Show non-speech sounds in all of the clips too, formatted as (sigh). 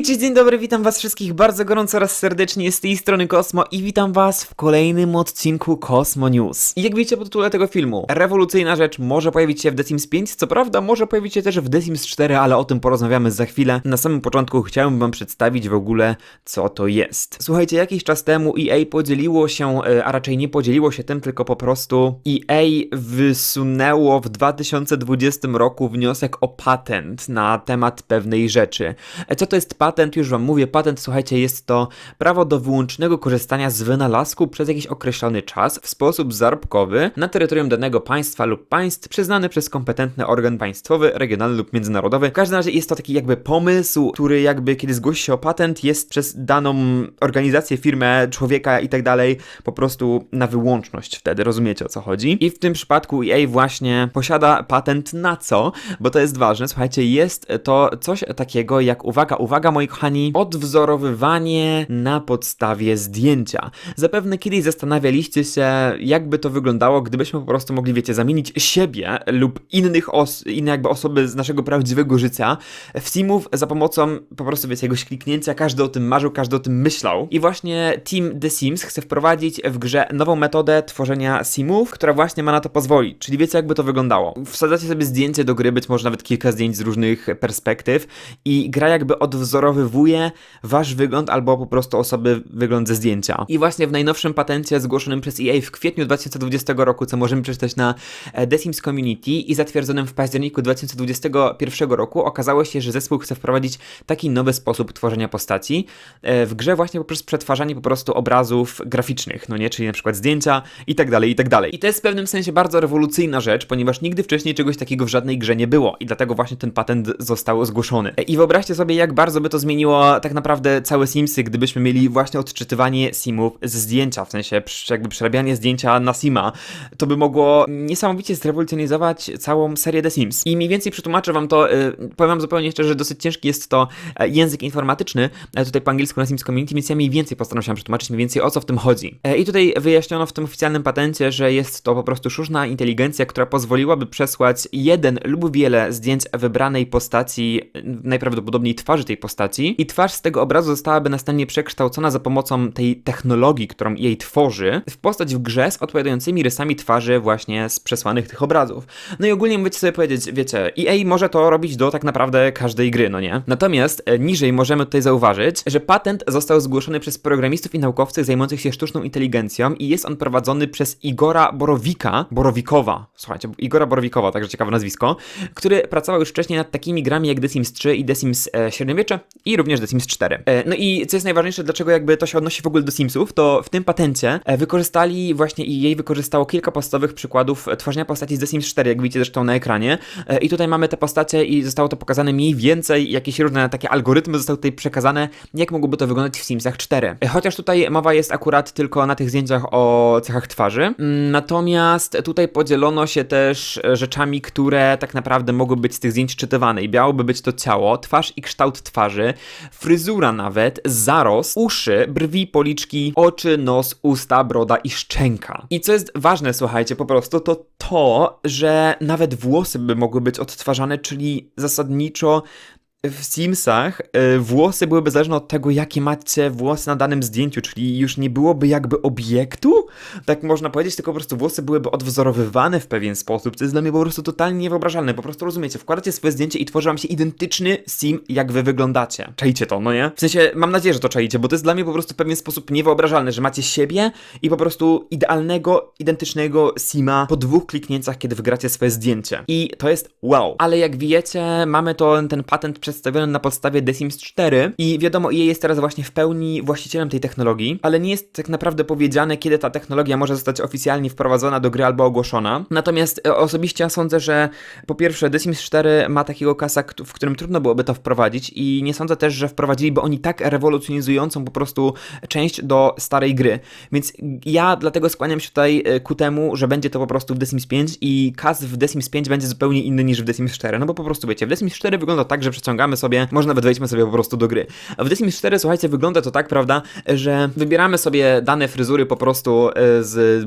Dzień dobry, witam was wszystkich bardzo gorąco oraz serdecznie z tej strony Kosmo i witam was w kolejnym odcinku Kosmo News. Jak widzicie po tytule tego filmu, rewolucyjna rzecz może pojawić się w The Sims 5, co prawda może pojawić się też w The Sims 4, ale o tym porozmawiamy za chwilę. Na samym początku chciałem wam przedstawić w ogóle, co to jest. Słuchajcie, jakiś czas temu EA podzieliło się, e, a raczej nie podzieliło się tym, tylko po prostu EA wysunęło w 2020 roku wniosek o patent na temat pewnej rzeczy. E, Co to jest patent? Już wam mówię. Patent, słuchajcie, jest to prawo do wyłącznego korzystania z wynalazku przez jakiś określony czas w sposób zarobkowy na terytorium danego państwa lub państw przyznany przez kompetentny organ państwowy, regionalny lub międzynarodowy. W każdym razie jest to taki jakby pomysł, który jakby kiedy zgłosi się o patent jest przez daną organizację, firmę, człowieka i tak dalej po prostu na wyłączność wtedy, rozumiecie o co chodzi? I w tym przypadku EA właśnie posiada patent na co? Bo to jest ważne, słuchajcie, jest to coś takiego jak, uwaga, uwaga moi kochani, odwzorowywanie na podstawie zdjęcia. Zapewne kiedyś zastanawialiście się, jakby to wyglądało, gdybyśmy po prostu mogli, wiecie, zamienić siebie lub innych os inne jakby osoby z naszego prawdziwego życia w simów za pomocą po prostu, wiecie, jakiegoś kliknięcia, każdy o tym marzył, każdy o tym myślał. I właśnie Team The Sims chce wprowadzić w grze nową metodę tworzenia simów, która właśnie ma na to pozwolić. Czyli wiecie, jakby to wyglądało. Wsadzacie sobie zdjęcie do gry, być może nawet kilka zdjęć z różnych perspektyw i gra jakby odwzorowywuje wasz wygląd albo po prostu osoby wygląd ze zdjęcia. I właśnie w najnowszym patencie zgłoszonym przez EA w kwietniu 2020 roku, co możemy przeczytać na The Sims Community i zatwierdzonym w październiku 2021 roku, okazało się, że zespół chce wprowadzić taki nowy sposób tworzenia postaci e, w grze właśnie poprzez przetwarzanie po prostu obrazów graficznych, no nie, czyli na przykład zdjęcia i tak dalej, i tak dalej. I to jest w pewnym sensie bardzo rewolucyjna rzecz, ponieważ nigdy wcześniej czegoś takiego w żadnej grze nie było i dlatego właśnie ten patent został zgłoszony. E, I wyobraźcie sobie, jak bardzo by to zmieniło tak naprawdę całe Simsy, gdybyśmy mieli właśnie odczytywanie simów z zdjęcia, w sensie jakby przerabianie zdjęcia na sima. To by mogło niesamowicie zrewolucjonizować całą serię The Sims. I mniej więcej przetłumaczę wam to, y, powiem wam zupełnie szczerze, że dosyć ciężki jest to e, język informatyczny, e, tutaj po angielsku na Sims Community, więc ja mniej więcej postaram się przetłumaczyć mniej więcej o co w tym chodzi. E, I tutaj wyjaśniono w tym oficjalnym patencie, że jest to po prostu sztuczna inteligencja, która pozwoliłaby przesłać jeden lub wiele zdjęć wybranej postaci, najprawdopodobniej twarzy tej postaci, i twarz z tego obrazu zostałaby następnie przekształcona za pomocą tej technologii, którą jej tworzy, w postać w grze z odpowiadającymi rysami twarzy właśnie z przesłanych tych obrazów. No i ogólnie możecie sobie powiedzieć, wiecie, EA może to robić do tak naprawdę każdej gry, no nie? Natomiast e, niżej możemy tutaj zauważyć, że patent został zgłoszony przez programistów i naukowców zajmujących się sztuczną inteligencją i jest on prowadzony przez Igora Borowika, Borowikowa, słuchajcie, Igora Borowikowa, także ciekawe nazwisko, który pracował już wcześniej nad takimi grami jak The Sims 3 i The Sims e, Średniowiecze i również The Sims 4. E, no i co jest najważniejsze, dlaczego jakby to się odnosi w ogóle do Simsów, to w tym patencie e, wykorzystali właśnie i jej wykorzystało kilka podstawowych przykładów e, tworzenia postaci z The Sims 4, jak widzicie zresztą na ekranie. I tutaj mamy te postacie i zostało to pokazane mniej więcej, jakieś różne takie algorytmy zostały tutaj przekazane, jak mogłoby to wyglądać w Simsach 4. E, Chociaż tutaj mowa jest akurat tylko na tych zdjęciach o cechach twarzy. Mm, Natomiast tutaj podzielono się też rzeczami, które tak naprawdę mogły być z tych zdjęć czytywane. I miałoby być to ciało, twarz i kształt twarzy, fryzura nawet, zarost, uszy, brwi, policzki, oczy, nos, usta, broda i szczęka. I co jest ważne, słuchajcie, po prostu to to, że nawet włosy by mogły być odtwarzane, czyli zasadniczo w Simsach y, włosy byłyby zależne od tego, jakie macie włosy na danym zdjęciu, czyli już nie byłoby jakby obiektu, tak można powiedzieć, tylko po prostu włosy byłyby odwzorowywane w pewien sposób, co jest dla mnie po prostu totalnie niewyobrażalne. Po prostu rozumiecie, wkładacie swoje zdjęcie i tworzy wam się identyczny sim, jak wy wyglądacie. Czajcie to, no nie? W sensie, mam nadzieję, że to czajcie, bo to jest dla mnie po prostu w pewien sposób niewyobrażalne, że macie siebie i po prostu idealnego, identycznego sima po dwóch kliknięciach, kiedy wygracie swoje zdjęcie. I to jest wow. Ale jak wiecie, mamy to, ten patent przedstawiony na podstawie The Sims 4 i wiadomo, EA jest teraz właśnie w pełni właścicielem tej technologii, ale nie jest tak naprawdę powiedziane, kiedy ta technologia może zostać oficjalnie wprowadzona do gry albo ogłoszona. Natomiast e, osobiście ja sądzę, że po pierwsze The Sims 4 ma takiego kasa, w którym trudno byłoby to wprowadzić i nie sądzę też, że wprowadziliby oni tak rewolucjonizującą po prostu część do starej gry. Więc ja dlatego skłaniam się tutaj e, ku temu, że będzie to po prostu w The Sims 5 i kas w The Sims 5 będzie zupełnie inny niż w The Sims 4. No bo po prostu wiecie, w The Sims 4 wygląda tak, że przeciągacie ściągamy sobie, może nawet wejdźmy sobie po prostu do gry. W The Sims 4, słuchajcie, wygląda to tak, prawda, że wybieramy sobie dane fryzury po prostu e, z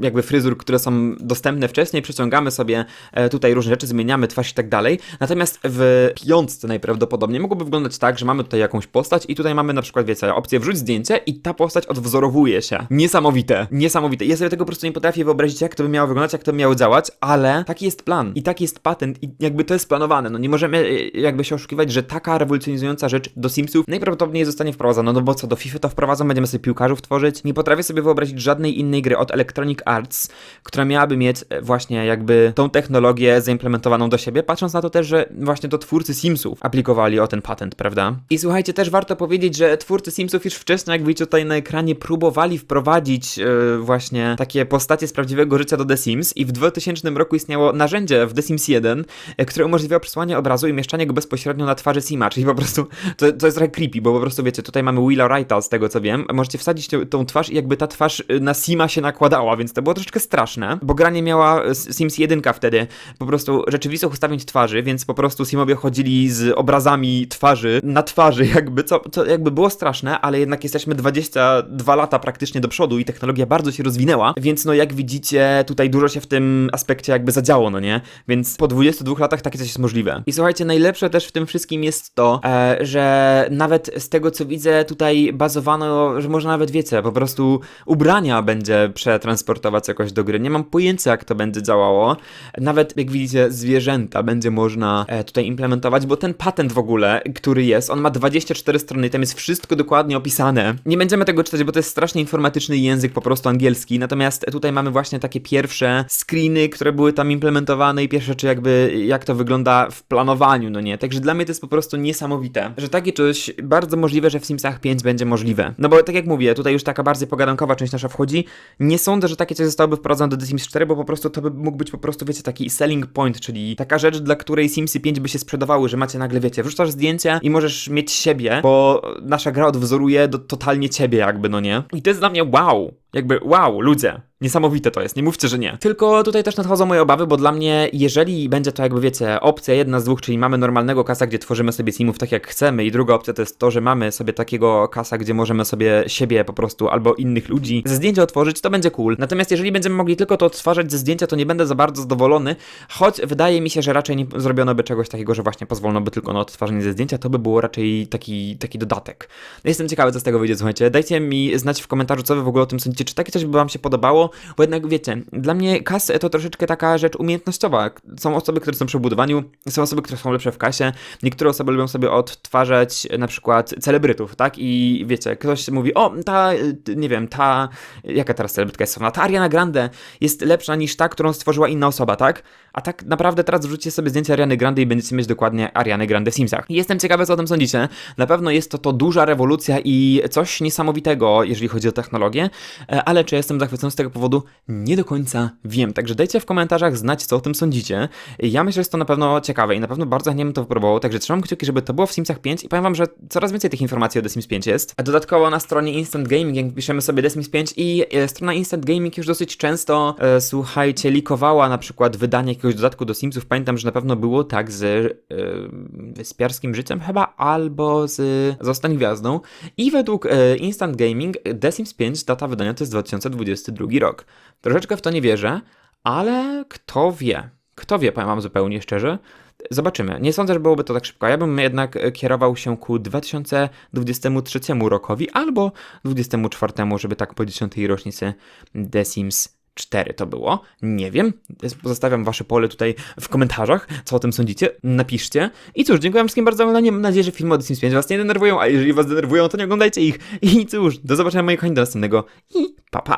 jakby fryzur, które są dostępne wcześniej, przeciągamy sobie e, tutaj różne rzeczy, zmieniamy twarz i tak dalej. Natomiast w piątce najprawdopodobniej mogłoby wyglądać tak, że mamy tutaj jakąś postać i tutaj mamy na przykład, wiecie, opcję wrzuć zdjęcie i ta postać odwzorowuje się. Niesamowite, niesamowite. Ja sobie tego po prostu nie potrafię wyobrazić, jak to by miało wyglądać, jak to by miało działać, ale taki jest plan i taki jest patent i jakby to jest planowane. No nie możemy e, jakby się oszukiwać, że taka rewolucjonizująca rzecz do Simsów najprawdopodobniej zostanie wprowadzona. No bo co, do FIFA to wprowadzą, będziemy sobie piłkarzów tworzyć. Nie potrafię sobie wyobrazić żadnej innej gry od Electronic Arts, która miałaby mieć e, właśnie jakby tą technologię zaimplementowaną do siebie, patrząc na to też, że właśnie to twórcy Simsów aplikowali o ten patent, prawda? I słuchajcie, też warto powiedzieć, że twórcy Simsów już wcześniej, jak widzicie tutaj na ekranie, próbowali wprowadzić e, właśnie takie postacie z prawdziwego życia do The Sims i w 2000 roku istniało narzędzie w The Sims 1, e, które umożliwiało przesłanie obrazu i mieszczanie go bezpośrednio na twarzy Sima, czyli po prostu to, to jest trochę creepy, bo po prostu wiecie, tutaj mamy Willa Wrighta z tego co wiem, możecie wsadzić tą, twarz i jakby ta twarz y, na Sima się nakładała, więc to było troszeczkę straszne, bo granie miała y, Sims 1 wtedy po prostu rzeczywistych ustawień twarzy, więc po prostu Simowie chodzili z obrazami twarzy na twarzy, (laughs) jakby co, co jakby było straszne, ale jednak jesteśmy 22 lata praktycznie do przodu i technologia bardzo się rozwinęła, więc no jak widzicie, tutaj dużo się w tym aspekcie jakby zadziało, no nie? Więc po 22 latach takie coś jest możliwe. I słuchajcie, najlepsze też w tym wszystkim jest to, e, że nawet z tego co widzę, tutaj bazowano, że można nawet wiecie, po prostu ubrania będzie przetransportować jakoś do gry. Nie mam pojęcia, jak to będzie działało. Nawet jak widzicie, zwierzęta będzie można e, tutaj implementować, bo ten patent w ogóle, który jest, on ma 24 strony, tam jest wszystko dokładnie opisane. Nie będziemy tego czytać, bo to jest strasznie informatyczny język, po prostu angielski. Natomiast tutaj mamy właśnie takie pierwsze screeny, które były tam implementowane i pierwsze rzeczy jakby, jak to wygląda w planowaniu, no nie? Także dla mnie to jest po prostu niesamowite, że takie coś bardzo możliwe, że w Simsach 5 będzie możliwe. No bo tak jak mówię, tutaj już taka bardziej pogadankowa część nasza wchodzi. Nie sądzę, że takie coś zostałoby wprowadzone do The Sims 4, bo po prostu to by mógł być po prostu, wiecie, taki selling point, czyli taka rzecz, dla której Simsy 5 by się sprzedawały, że macie nagle, wiecie, wrzucasz zdjęcia i możesz mieć siebie, bo nasza gra odwzoruje do, totalnie ciebie jakby, no nie? I to jest dla mnie wow. Jakby wow, ludzie. Niesamowite to jest, nie mówcie, że nie. Tylko tutaj też nadchodzą moje obawy, bo dla mnie, jeżeli będzie to jakby wiecie, opcja jedna z dwóch, czyli mamy normalnego kasa, gdzie tworzymy sobie simów tak jak chcemy, i druga opcja to jest to, że mamy sobie takiego kasa, gdzie możemy sobie siebie po prostu albo innych ludzi ze zdjęcia otworzyć, to będzie cool. Natomiast jeżeli będziemy mogli tylko to odtwarzać ze zdjęcia, to nie będę za bardzo zadowolony, choć wydaje mi się, że raczej nie zrobiono by czegoś takiego, że właśnie pozwolono by tylko na odtwarzanie ze zdjęcia, to by było raczej taki, taki dodatek. Jestem ciekawy, co z tego wyjdzie, słuchajcie. Dajcie mi znać w komentarzu, co wy w ogóle o tym sądzicie, czy takie coś by wam się podobało, bo jednak wiecie, dla mnie kas to troszeczkę taka rzecz umiejętnościowa. Są osoby, które są przy budowaniu, są osoby, które są lepsze w kasie, niektóre osoby lubią sobie odtwarzać na przykład celebrytów, tak? I wiecie, ktoś mówi, o, ta, nie wiem, ta, jaka teraz celebrytka jest sławna, ta Ariana Grande jest lepsza niż ta, którą stworzyła inna osoba, tak? A tak naprawdę teraz wrzućcie sobie zdjęcie Ariany Grande i będziecie mieć dokładnie Ariany Grande w Simsach. Jestem ciekawy, co o tym sądzicie. Na pewno jest to to duża rewolucja i coś niesamowitego, jeżeli chodzi o technologię, ale czy jestem zachwycony z tego powodu? Nie do końca wiem. Także dajcie w komentarzach znać, co o tym sądzicie. Ja myślę, że jest to na pewno ciekawe i na pewno bardzo chętnie bym to wypróbował, także trzymam kciuki, żeby to było w Simsach 5 i powiem wam, że coraz więcej tych informacji o The Sims 5 jest. A dodatkowo na stronie Instant Gaming, piszemy sobie The Sims 5 i e, strona Instant Gaming już dosyć często, e, słuchajcie, likowała na przykład wydanie jakiegoś dodatku do Simsów. Pamiętam, że na pewno było tak z e, Wyspiarskim Życiem chyba, albo z Zostań Gwiazdą. I według e, Instant Gaming The Sims 5 data wydania to jest 2022 rok. Troszeczkę w to nie wierzę, ale kto wie. Kto wie, powiem wam zupełnie szczerze. Zobaczymy. Nie sądzę, że byłoby to tak szybko. Ja bym jednak e, kierował się ku 2023 rokowi albo 2024, żeby tak po 10 rocznicy The Sims 4 to było. Nie wiem. Pozostawiam wasze pole tutaj w komentarzach, co o tym sądzicie. Napiszcie. I cóż, dziękuję wszystkim bardzo za oglądanie. Mam nadzieję, że filmy o The Sims 5 was nie denerwują, a jeżeli was denerwują, to nie oglądajcie ich. I cóż, do zobaczenia moi kochani do następnego i pa pa.